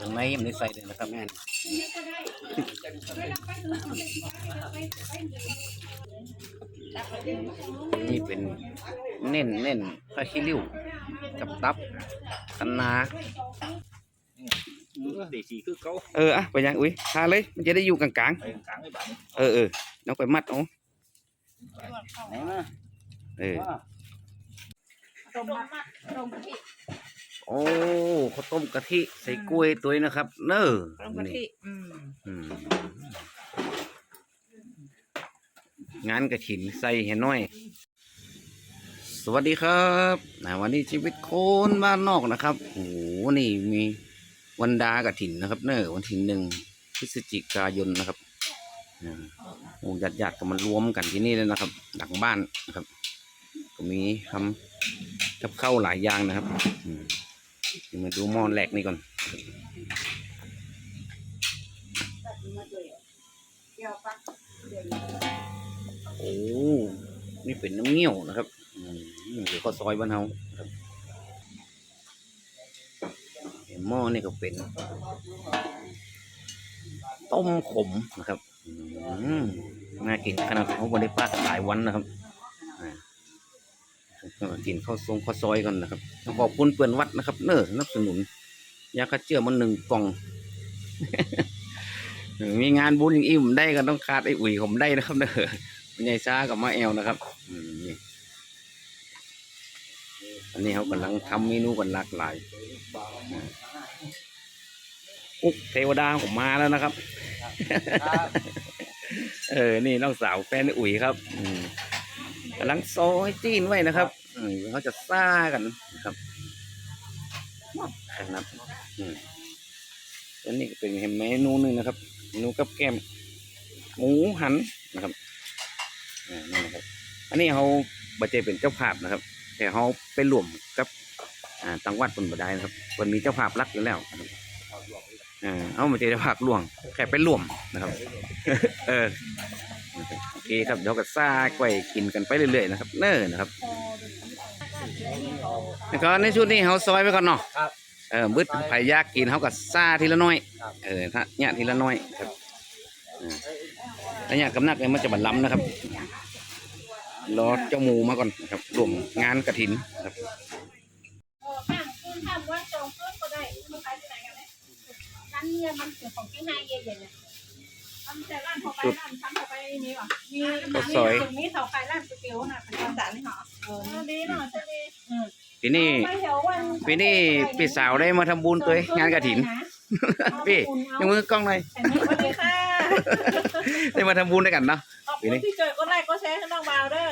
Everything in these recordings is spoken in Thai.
ข้างในมันได้ใส่เลยนะครับแม่นนี่เป็นเน้นเน้นผ้าขี้ริ้วกับตับคะนาเด็กสีคือเขาเอออะไปยังอุ้ยทาเลยมันจะได้อยู่กลางไปกลางไอ้บ้านๆเออเออน้องไปมัดเอาไหนมาเออต้มมัดต้มกะทิโอ้ ข้าวต้มกะทิใส่กล้วยตัวนี้นะครับ เนอต้มกะนี่ทิอืมอืมงานกระถินใส่เห็นน้อย สวัสดีครับนะวันนี้ชีวิตโคนบ้านนอกนะครับโอ้โหนี่มีวันดากระถินนะครับ เนอวันที่หนึ่งพฤศจิกายนนะครับอ่าโอ้ญาติญาติๆก็มารวมกันที่นี่เลยนะครับหลังบ้านนะครับ ก็มีทำกับข้าวหลายอย่างนะครับอืมเดี๋ยว มาดูหม้อแหลกนี่ก่อนโอ้นี่เป็นน้ำเงี้ยวนะครับอืมหรือข้าวซอยบ้านเฮาครับหม้อนี่ก็เป็น ต้มขมนะครับอืมน่ากินขนาดเขาบริปาหลายวันนะครับ กินข้าวซงข้าวซอยกันนะครับต้องขอบคุณเปื่อนวัดนะครับ เนอสนับสนุนยาคัดเจือมันหนึ่งกล่อง มีงานบุญอย่างอิ่มได้ก็ต้องขาดไอ้อุ่ยผมได้นะครับเนอคุณยาซ่ากับมาแอลนะครับอันนี้เขากำลังทำเมนูกันหลากหลายกุ๊กเทวดาผมมาแล้วนะครับ เออ นี่น้องสาวแฟนอุ๋ยครับอืกำลังซอยจีนไว้นะครับ เขาจะซ่ากันนะครับนะครับอันนี้ก็เป็นเมนูหนึ่งนะครับนูกับแก้มหมูหันนะครับนี่นะครับ อันนี้เขาบัจเจเป็นเจ้าภาพนะครับ แต่เขาไปรวมกับอ่าตังวัดคนบ่ได้นะครับคนมีเจ้าภาพรักอยู่แล้วนะครับอ่าเขาม่ใช่เจ้าภาพล่วงแค่ไปรวมนะครับเออโอเคครับเดี๋ยวก็ซ่าไกวกินกันไปเรื่อยๆนะครับ เน้อนะครับ แล้วก็ในชุดนี้เขาซอยไปก่อนเนาะครับเออบึดไผ่ยากกินเขาก็ซ่าทีละน้อยครับเออถ้าเนี่ยทีละน้อยครับอ่าแล้วเนี่ยกำนักเนี่ยมันจะบันล้ำนะครับรอเจ้าหมูมาก่อนนะครับรวมงานกระถินนะครับเออข้างขึ้นข้ามว่าจองขึ้นก็ได้มันไปที่ไหนกันเนี่ยร้านเนี่ยมันเกี่ยวของที่นายเย็นๆเนี่ยทำแต่ร้านพอไปร้านทำพอไปนี่หรอมีข้าวซอยตรงนี้เสาไฟร้านก๋วยเตี๋ยวน่ะเป็นภาษานี่หรอเออดีเนาะจะดีอืม ปีนี้ไปแถววันปีนี้พี่สาวได้มาทำบุญตัวเองงานกระถิน พี่ยังมือกล้องหน่อยสวัสดีค่ะได้มาทำบุญด้วยกันเนาะขอบคุณที่เจอก็ไลค์ก็แชร์ให้น้องบาวเด้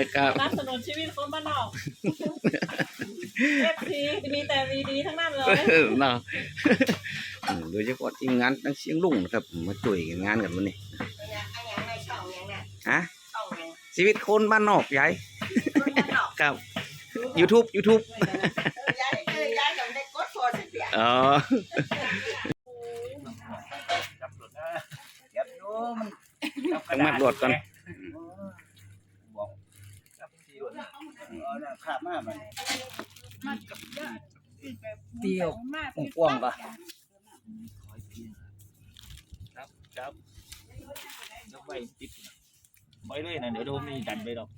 อครับสนับสนุนชีวิตคนบ้านนอกเอฟซีมีแต่ดีๆทั้งนั้นเลยเนาะอืมโดยเฉพาะทีมงานตั้งเชียงลุงนะครับมาช่วยกันงานกันวันนี้ฮะชีวิตคนบ้านนอกยายครับ YouTube YouTube อ๋อจับรถนะเดี๋ยวดูมันต้องมัดรวดก่อนบอกจับสีรถนะเอาหน้าขาบมามันเดียวกว้างปะครับครับแล้วไปติดไปเลยนะเดี๋ยวโดนมีดันไปหรอก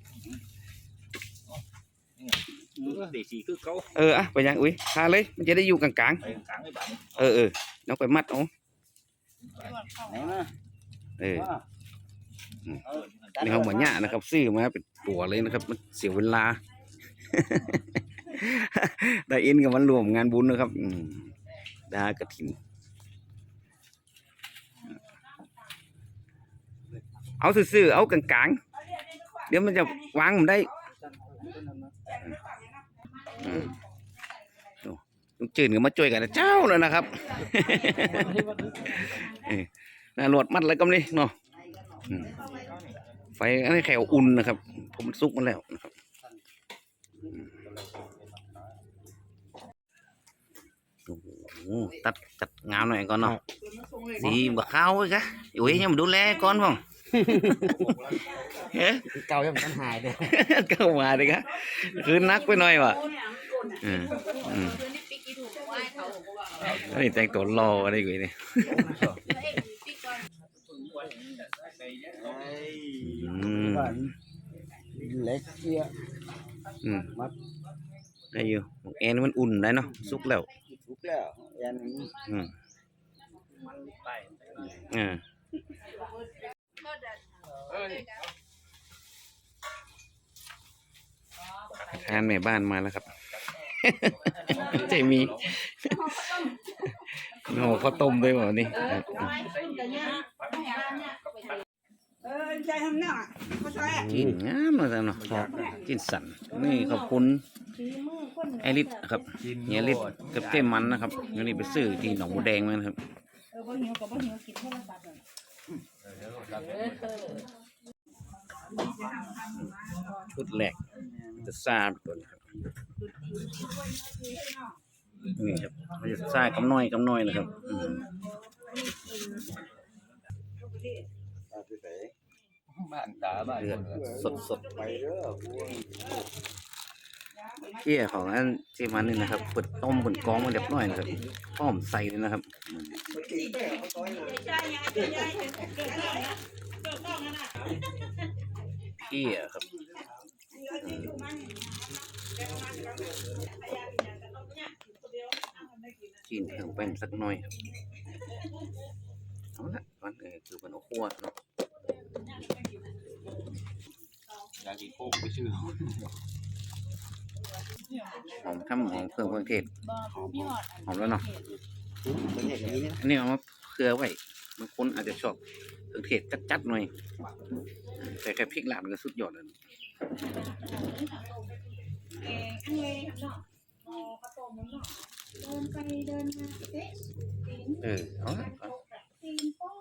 เด็กสีคือเขาเอออะไปยังอุ้ยทาเลย มันจะได้อยู่กลางไปกลางไอ้บ้านๆเออเออน้องไปมัดเอาไหนมาเออนี่เขาเหมือนเนี่ยนะครับ ซื้อมาเป็นตัวเลยนะครับ มันเสียเวลา ได้อินกับมันรวมงานบุญนะครับอืมดากระถิน เอาซื่อๆเอากลางๆเดี๋ยวมันจะวางผมได้อืมดู ลุงจืนก็มาช่วยกันนะเจ้าเลยนะครับเออน่าหลวดมัดอะไรก็ไม่เนาะอืมไฟอันนี้แขวอุ่นนะครับ ผมมันสุกมาแล้วนะครับโอ้โหตัดตัดงามหน่อยก่อนเนาะสีบะข้าวเลยกะอุ้ยยังมาดูแลก่อนพ่อง เฮ้ยเก่ายังมันหายเลยเข้ามาเลยกะคือนักไปหน่อยว่ะอืมอืมอันนี้แต่งตัวรออะไรกูเนี่ยอืมเล็กเสียอืมได้อยู่ของแอนมันอุ่นได้เนาะสุกแล้วทุกแล้วยันอืมไปอ่า ทานแม่บ้านมาแล้วครับ เจมีโอ้ข้าวต้มด้วยเหรอนี่ครับเออใจทำเนี่ยเขาใช้อะกินงามเลยเนาะกินสันนี่ขอบคุณฝีมือคนไอริสครับเฮียริสกับเจ้มันนะครับวันนี้ไปซื้อที่หนองบัวแดงมานะครับเออบ่หิวกับบ่หิวกินโทรศัพท์เลยชุดแรก จะซาไปก่อนครับนี่ครับมันจะซากำน้อยกำน้อยนะครับอืมบ้านตาบ้านเลือดสดสดไปเด้อบัวเที่ยของอันเจมันนี่นะครับเปิดต้มเปิดกองมาเรียบร้อยนะครับพร้อมใส่เลยนะครับเกี่ยครับ กมาจากพยายามอย่างกันต้องเนี่ยคนเดียวอ้าวมันได้กินกินเครื่องแป้งสักหน่อยครับเอาละมันเออคือมันเอาคั่วเนาะอยากกินโค้กไปชื่อหอมทำหอมเครื่องเครื่องเทศหอมพี่หอดหอมแล้วเนาะประเทศนี้เนี่ยอันนี้เอามาเผื่อไว้บางคนอาจจะชอบเครื่องเทศจัดๆหน่อยแต่แค่พริกลาบมันก็สุดยอดแล้ว เอออันเลยครับเนาะอ๋อกระโปรงมันเนาะเดินไปเดินมาเอ๊ะตีนเออเอาละเอาตีนโป้ง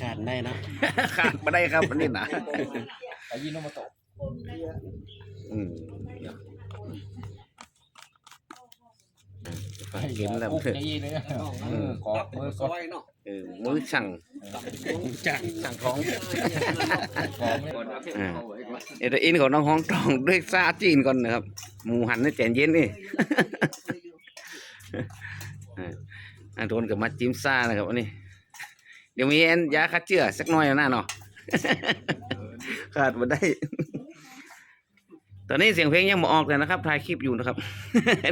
ขาดได้นะขาดไม่ได้ครับอันนี้นะไปยินโนมาโตะคนเลยอืมเห็นแล้วคุกเถอะจะยินเลยมือกอกมือกอกเออมือสั่งจังสั่งของกอกไม่อ่าเอเดอินของน้องห้องตองด้วยซาจีนก่อนนะครับ หมูหันในแจนเย็นนี่อ่าโดนกับมาจิ้มซานะครับอันนี้ เดี๋ยวมีแอนยาคัดเจือสักหน่อยหน้าเนาะขาดมาได้ ตอนนี้เสียงเพลงยังมาออกเลยนะครับถ่ายคลิปอยู่นะครับ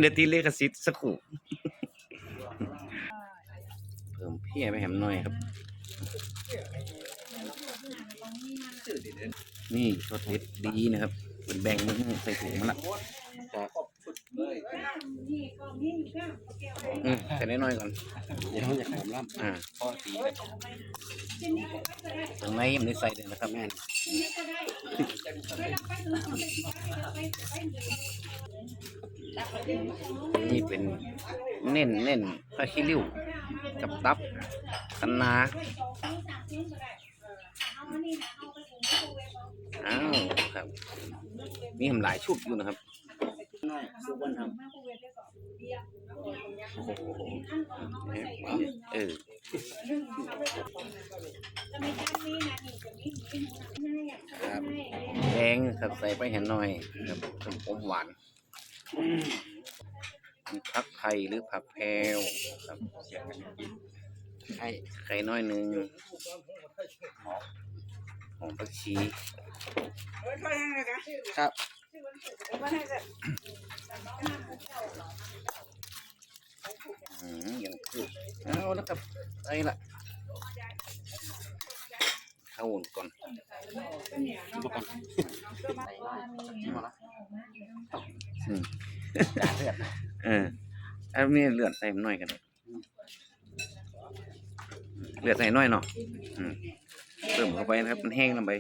เดี๋ยวตีเลขสิทธิ์สักครู่เพิ่มเพี้ยไปแหมหน่อยครับ นี่สดเด็ดดีนะครับเป็นแบ่งมันใส่ถุงมันละนี่กองนี่อยู่ข้างโอเคเอาไปอืมใส่น้อยๆก่อนเดี๋ยวอยากหอมล่อ่าพ่อตีชิ้นนี้ก็ได้ตรงในยังไม่ได้ใส่เลยนะครับแม่นชิ้นนี้ก็ได้ไม่ต้องไปถึงไปไปไปนี่เป็นเน้นเน้นผ้าขี้ริ้วกับตับคะน้าด้วยสองชิ้นสามชิ้นก็ได้เอ้าวครับมีทำหลายชุดอยู่นะครับำสุวรรณทมาเวฟได้ก่อนเบียร์โอ้โหเอออนึ่งเอาไปใส่ถุงจะมีจานนี้นะนี่จะมีนี่ให้อยากให้แดงครับใส่ไปเห็นหน่อยครับเป็นอมหวานผักไทยหรือผักแพรวครับไข่ไข่น้อยหนึ่ง หอมผักชีครับอืมอย่างคือเอาแล้วครับไอ้ละเข้าวนก่อนอืมจานเลือดนะเอออันนี้เลือดใส่หน่อยกันเลือดใส่หน่อยเนาะอืม เติมเข้าไปนะครับ มันแห้งลงไป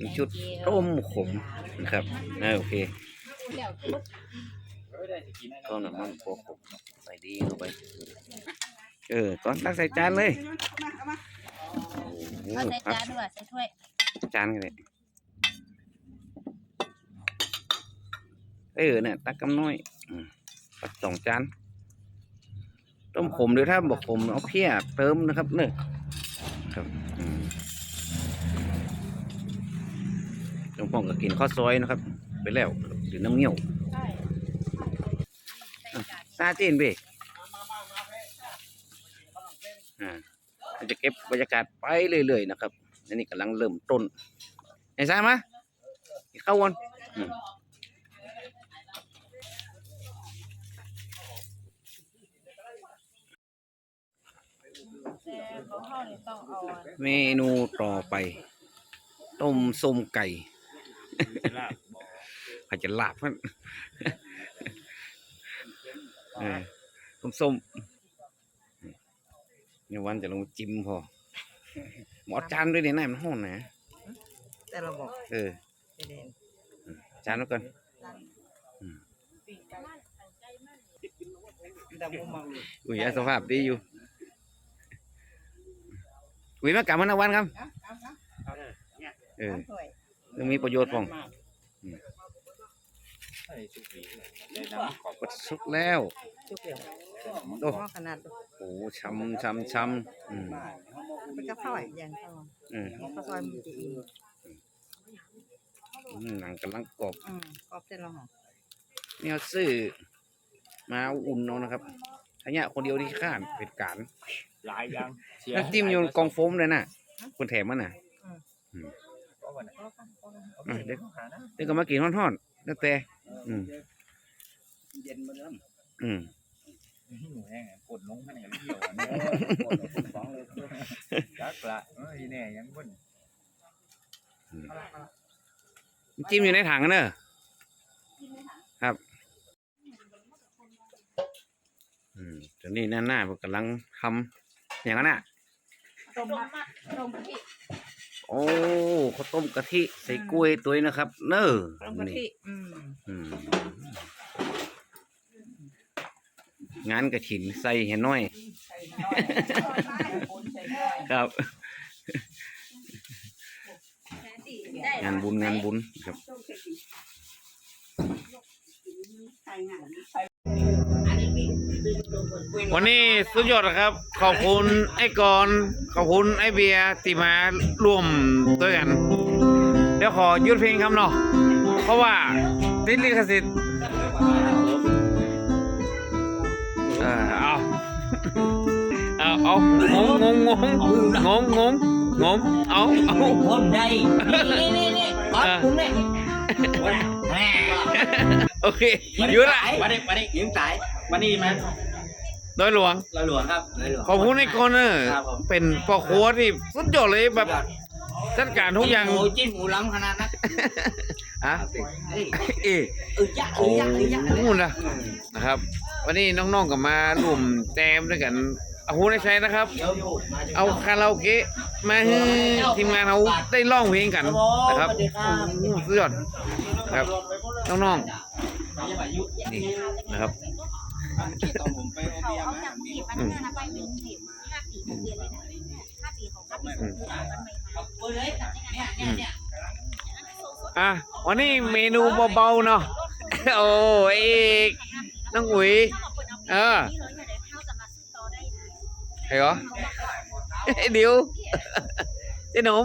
มีชุดต้มขมนะครับเออโอเคต้มน้ำมันพอขมใส่ดีเข้าไป เออก่อนตักใส่จานเลยเอาใส่จานด้วยใส่ถ้วย จานกันเลยเออเนี่ยตักกำน้อยตักสองจาน ต้มขมหรือถ้าบอกขมเอาเพี้ยเติมนะครับเนอะ ครับอืมหลวงพ่อก็กินข้าวซอยนะครับ ไปแล้วหรือน้ำเงี้ยวใช่ใส่จานตาจีนพี่อ่าเราจะเก็บบรรยากาศไปเรื่อยๆนะครับอันนี้กำลังเริ่มต้นไอ้ซ่ามาเข้าวนอืม แต่ของ เขาเนี่ยต้องเอาอะเมนูต่อไป ต้มส้มไก่จะลาบบอกอาจจะลาบมันเออต้มส้มเนี่ยวันจะลงจิ้มพอ หมอจานด้วยเนี่ยนายมันห้องนะ แต่เราบอกเออไปเด่นจานแล้วกันดำมุมมองเลยอุ้ยสภาพดีอยู่ อุ้ยมากลับมาหน้าวันครับ เออสวยยังมีประโยชน์พองให้สุกีได้น้ำขอบกดสุกแล้ว จุกเหลี่ยมโอ้ หม้อขนาดโหช้ำช้ำช้ำอืมเป็นกระเพราอย่างข้าวอืมข้าวซอยมันจะอีกอืมหนังกำลังกรอบอืมกรอบเส้นเราหอมนี่เอาซื้อมาอุ่นเอานะครับ ขยะคนเดียวที่ข้านเป็ดการหลายอย่างเสียน้ำจิ้มอยู่กองโฟมเลยน่ะคนแถมมันน่ะก็วันนั้นอืมเดี๋ยวหานะเดี๋ยวก็มากินทอดๆแล้วแต่ อืม เย็นมาเริ่มอืมหนูแห้งกดลงมาไหนเดียวนะสองเลยจักละเอ้ยแน่ยังบนน้ำจิ้มอยู่ในถังกันเนอะครับ อืมตอนนี้หน้าหน้าผมกำลังทำอย่างนั้นน่ะต้มมะต้มกะทิโอ้ข้าวต้มกะทิใส่กล้วยตัวนี้นะครับ เนอะต้มกะทิอืมอืมงานกระถินใส่เห็นน้อยครับงานบุญงานบุญครับ วันนี้สุดยอดครับ ขอบคุณไอ้กรณ์ขอบคุณไอ้เบียร์ที่มาร่วมด้วยกัน เดี๋ยวขอยุดเพลงครับเนาะเพราะว่าติดลิขสิทธิ์เออเอาเอาเอางงงงงงงงงงงเอาเอาผมได้นี่นี่นี่ก๊อคุณเนี่ยโอเคยุดละวันนี้วันนี้ยิ้มสาย วันนี้มาโดยหลวง ลอยหลวงครับลอยหลวง ขอบคุณไอ้กรณ์เนอครับผม เป็นพ่อครัวที่สุดยอดเลยแบบจัดการทุกอย่าง หมูจิ้นหมูล้ำขนาดนั้นอะเอ้ยเอ๊ะเออยะเออยะเออยะโอ้นะนะครับ วันนี้น้องๆก็มาร่วมแจมด้วยกันเอาหูได้ใช้นะครับ เดี๋ยวมาเอาคาราโอเกะมาให้ทีมงานเขาได้ร้องเพลงกันนะครับสวัสดีครับโอ้สุดยอดนะครับน้องๆ นี่นะครับ ตอนผมไปโอเบียเอามาจากผู้หญิงมาเนี่ยนะไปเป็นผู้หญิงห้าปีหกเดือนเลยนะห้าปีของเขาปีหกเดือนมันใหม่ๆอืมอะวันนี้เมนูเบาๆเนาะ โอ้เอกน้องอุ๋ย เออ ใครเหรอ เดี๋ยวเจ๊หนม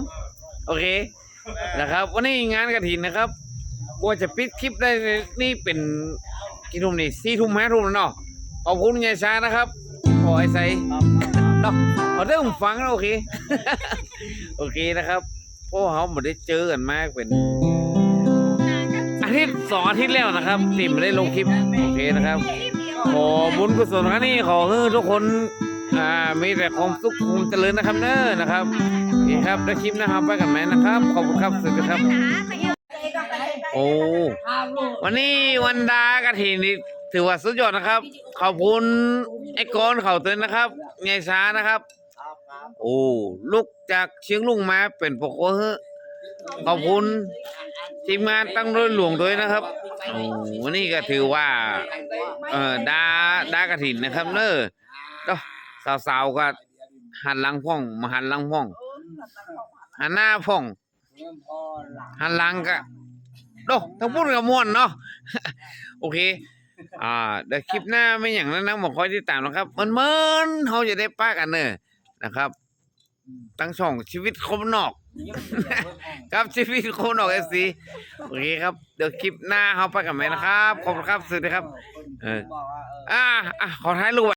โอเค นะครับ วันนี้งานกระถินนะครับกลัวจะปิดคลิปได้นี่เป็นกี่ทุ่มนี่สี่ทุ่มห้าทุ่มแล้วเนาะ ขอบคุณยายชานะครับขอไอ้ใส่เนาะขอเรื่องฟังแล้วโอเค โอเคนะครับเพราะว่าเขาไม่ได้เจอกันมากเป็นอาทิตย์สองอาทิตย์แล้วนะครับที่ไม่ได้ลงคลิปโอเคนะครับขอบุญกุศลครั้งนี้ขอให้ทุกคนอ่ามีแต่ความสุขความเจริญนะครับเน้อนะครับโอเคครับได้คลิปนะครับไปกันไหมนะครับขอบคุณครับสวัสดีครับ โอ้วันนี้วันดากระถินนี่ ถือว่าสุดยอดนะครับ ขอบคุณไอ้กอนเขาเตือนนะครับไงช้านะครับ โอ้ลูกจากเชียงลุงมาเป็นปกโคเฮอะขอบคุณทีมงานตั้งด้วยหลวงด้วยนะครับโอ้วันนี้ก็ถือว่า เออดาดากระถินนะครับเนอะเนาะสาวๆก็หันหลังพ่องมาหันหลังพ่องหันหน้าพ่องหันหลังก็โดทั้งพูดกับม่วนเนาะโอเค อ่าเดี๋ยวคลิปหน้าไม่อย่างนั้นนะบอกคอยติดตามนะครับ มันเมินเขาจะได้ป้ากันเนอะนะครับ ตั้งช่องชีวิตคมนอก ครับชีวิตคนออกเอฟซีโอเคครับ เดี๋ยวคลิปหน้าเขาไปกันไหมนะครับ ขอบคุณครับสวัสดีครับ เออบอกว่าเอออ่าอะขอท้ายรูป